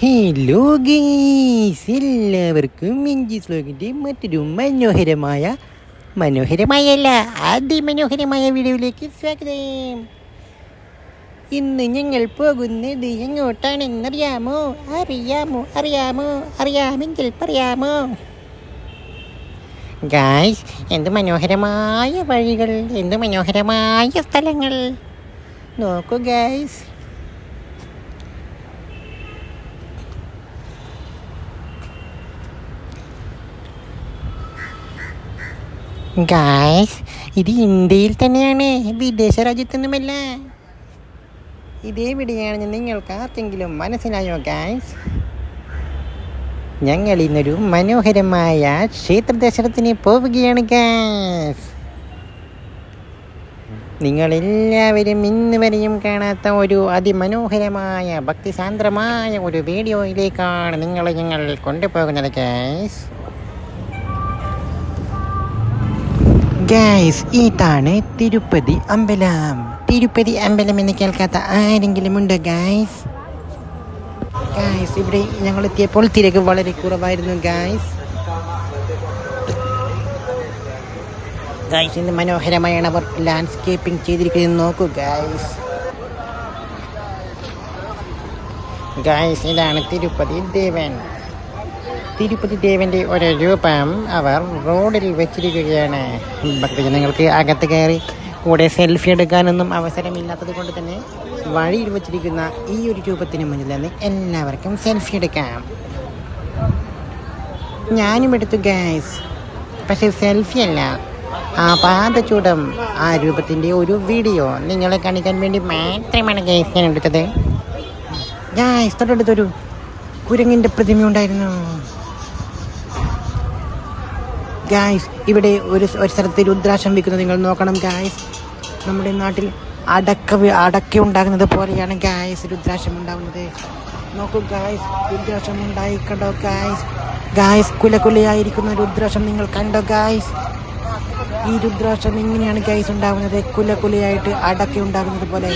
Hello ഗീസ് എല്ലാവർക്കും ഇഞ്ചി സ്ലോഗിന്റെ മറ്റൊരു മനോഹരമായ മനോഹരമായ മനോഹരമായല്ല അതിമനോഹരമായ വീഡിയോയിലേക്ക് സ്വാഗതം. ഇന്ന് ഞങ്ങൾ പോകുന്നത് എങ്ങോട്ടാണെന്നറിയാമോ? അറിയാമോ? അറിയാമോ? അറിയാമെങ്കിൽ പറയാമോ? ഗായ്സ് എന്ത് മനോഹരമായ വഴികൾ എന്ത് മനോഹരമായ സ്ഥലങ്ങൾ. നോക്കൂ ഗായ്സ് ഗായ്സ് ഇത് ഇന്ത്യയിൽ തന്നെയാണ്. വിദേശ രാജ്യത്തൊന്നുമല്ല ഇതെവിടെയാണെന്ന് നിങ്ങൾക്ക് ആർക്കെങ്കിലും മനസ്സിലായോ ഗായ്സ് ഞങ്ങൾ ഇന്നൊരു മനോഹരമായ ക്ഷേത്ര ദർശനത്തിന് പോവുകയാണ് ഗായ്സ് നിങ്ങളെല്ലാവരും ഇന്ന് വരെയും കാണാത്ത ഒരു അതിമനോഹരമായ ഭക്തിസാന്ദ്രമായ ഒരു വീഡിയോയിലേക്കാണ് നിങ്ങളെ ഞങ്ങൾ കൊണ്ടുപോകുന്നത് ഗായ്സ് ഗൈസ് ഇതാണ് തിരുപ്പതി അമ്പലം. തിരുപ്പതി അമ്പലം എന്ന് കേൾക്കാത്ത ആരെങ്കിലും ഉണ്ടോ ഗൈസ് ഗൈസ് ഇവിടെ ഞങ്ങൾ എത്തിയപ്പോൾ തിരക്ക് വളരെ കുറവായിരുന്നു ഗൈസ് ഗൈസ് ഇന്ന് മനോഹരമായാണ് അവർ ലാൻഡ്സ്കേപ്പിംഗ് ചെയ്തിരിക്കുന്നത്. നോക്കൂ ഗൈസ് ഗൈസ് ഇതാണ് തിരുപ്പതി ദേവൻ. തിരുപ്പതി ദേവന്റെ ഒരു രൂപം അവർ റോഡിൽ വെച്ചിരിക്കുകയാണ്. ഭക്തജനങ്ങൾക്ക് അകത്ത് കയറി കൂടെ സെൽഫി എടുക്കാനൊന്നും അവസരമില്ലാത്തത് കൊണ്ട് തന്നെ വഴിയിൽ വെച്ചിരിക്കുന്ന ഈ ഒരു രൂപത്തിന് മുന്നിൽ നിന്ന് എല്ലാവർക്കും സെൽഫി എടുക്കാം. ഞാനും എടുത്തു ഗ്യാസ് പക്ഷെ സെൽഫി അല്ല. ആ പാദചൂടം ആ രൂപത്തിന്റെ ഒരു വീഡിയോ നിങ്ങളെ കാണിക്കാൻ വേണ്ടി മാത്രമാണ് ഗ്യാസ് ഞാൻ എടുത്തത്. ഗ്യാസ് തൊട്ടടുത്തൊരു കുരങ്ങിന്റെ പ്രതിമ ഉണ്ടായിരുന്നു ഗായ്സ് ഇവിടെ ഒരു ഒരു സ്ഥലത്ത് രുദ്രാക്ഷം വിൽക്കുന്നത് നിങ്ങൾ നോക്കണം ഗായ്സ് നമ്മുടെ നാട്ടിൽ അടക്ക അടക്ക ഉണ്ടാകുന്നത് പോലെയാണ് ഗായ്സ് രുദ്രാക്ഷം ഉണ്ടാകുന്നത്. നോക്കൂ ഗായ്സ് രുദ്രാക്ഷം ഉണ്ടായി കണ്ടോ ഗായ്സ് ഗായ്സ് കുലകുലയായിരിക്കുന്ന രുദ്രാക്ഷം നിങ്ങൾ കണ്ടോ ഗായ്സ് ഈ രുദ്രാക്ഷം എങ്ങനെയാണ് ഗായ്സ് ഉണ്ടാകുന്നത്. കുലകുലയായിട്ട് അടക്ക ഉണ്ടാകുന്നത് പോലെ.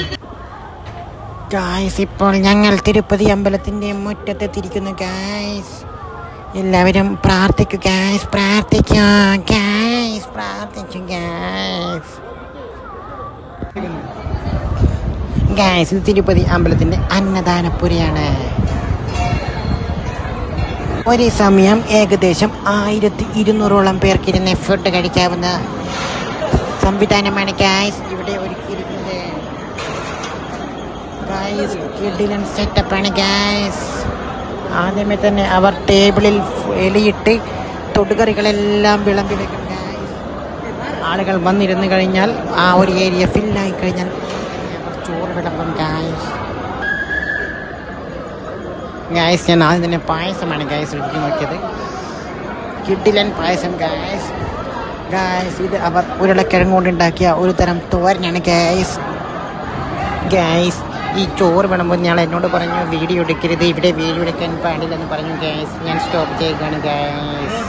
ഗായ്സ് ഇപ്പോൾ ഞങ്ങൾ തിരുപ്പതി അമ്പലത്തിന്റെ മുറ്റത്തെത്തിരിക്കുന്നു ഗായ്സ് എല്ലാവരും പ്രാർത്ഥിക്കുക ഗ്യാസ് പ്രാർത്ഥിക്കാം ഗ്യാസ് പ്രാർത്ഥിച്ചു ഗ്യാസ് ഗ്യാസ് തിരുപ്പതി അമ്പലത്തിന്റെ അന്നദാനപ്പുരയാണ്. ഒരേ സമയം ഏകദേശം ആയിരത്തി ഇരുന്നൂറോളം പേർക്കിരുന്ന് ഫുഡ് കഴിക്കാവുന്ന സംവിധാനമാണ് ഗായ്സ് ഇവിടെ ഒരുക്കിയിരിക്കുന്നത്. ഗായ്സ് കിഡിലൻ സെറ്റപ്പാണ് ഗായ്സ് ആദ്യമേ തന്നെ അവർ ടേബിളിൽ എലിയിട്ട് തൊടുകറികളെല്ലാം വിളമ്പി വെക്കും. ആളുകൾ വന്നിരുന്നു കഴിഞ്ഞാൽ ആ ഒരു ഏരിയ ഫില്ലായി കഴിഞ്ഞാൽ അവർ ചോറ് വിളമ്പും. ഗായസ്. ഗായസ് ഞാൻ ആദ്യം തന്നെ പായസമാണ് ഗായസ് എടുത്ത് നോക്കിയത്. കിഡിലൻ പായസം ഗായസ്. ഗായസ് ഇത് അവർ ഉരുളക്കിഴങ്ങ് കൊണ്ടുണ്ടാക്കിയ ഒരു തരം തോരനാണ് ഗായസ്. ഗായ്സ് ഈ ചോറ് വേണമ്പോൾ ഞാൻ എന്നോട് പറഞ്ഞു വീഡിയോ എടുക്കരുത് ഇവിടെ വീഡിയോ എടുക്കാൻ പാടില്ലെന്ന് പറഞ്ഞു ഗ്യാസ് ഞാൻ സ്റ്റോപ്പ് ചെയ്യുകയാണ് ഗായ്സ്